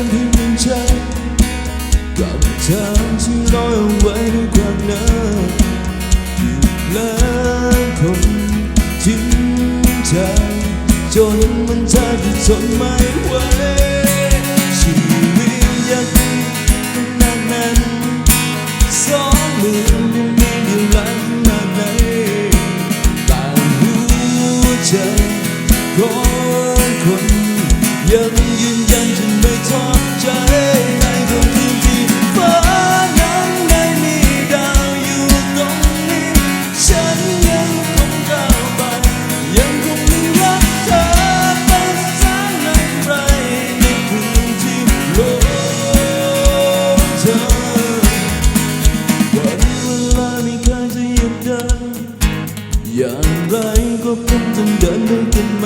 างที่มีฉักับทางที่ร้อยเอาไว้ด้วยความนิ่นอยู่แล้วคงจริงใจจนมันแทจะทนไม่ไหว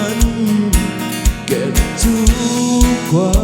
ันเก็บทุกความ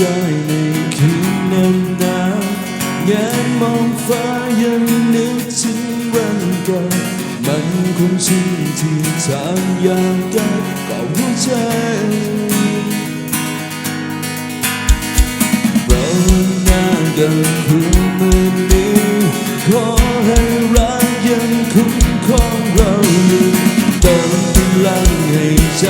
ได้ในคืนน้นหนาแงานมองฟ้ายังนึกถึงวันเก่ามันคงชินที่ทางยางกันกับหัวใจเราหน้ากันคือมันนี้ขอให้รักยังคุ้มของเราอยู่เติมพลังให้ใจ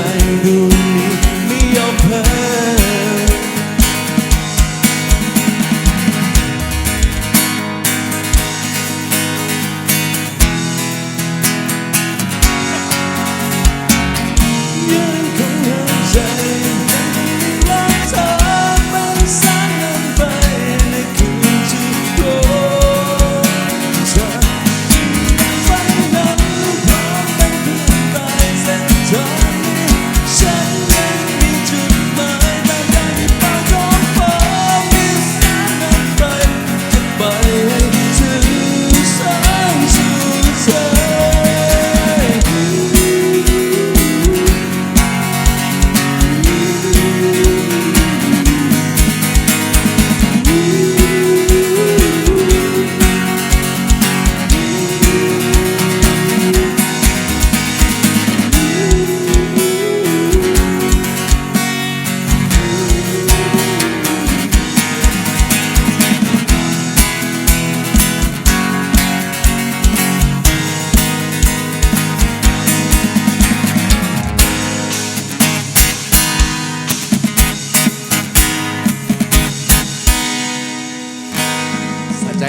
you.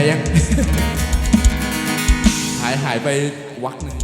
ยัง หายหายไปวักหนึ่ง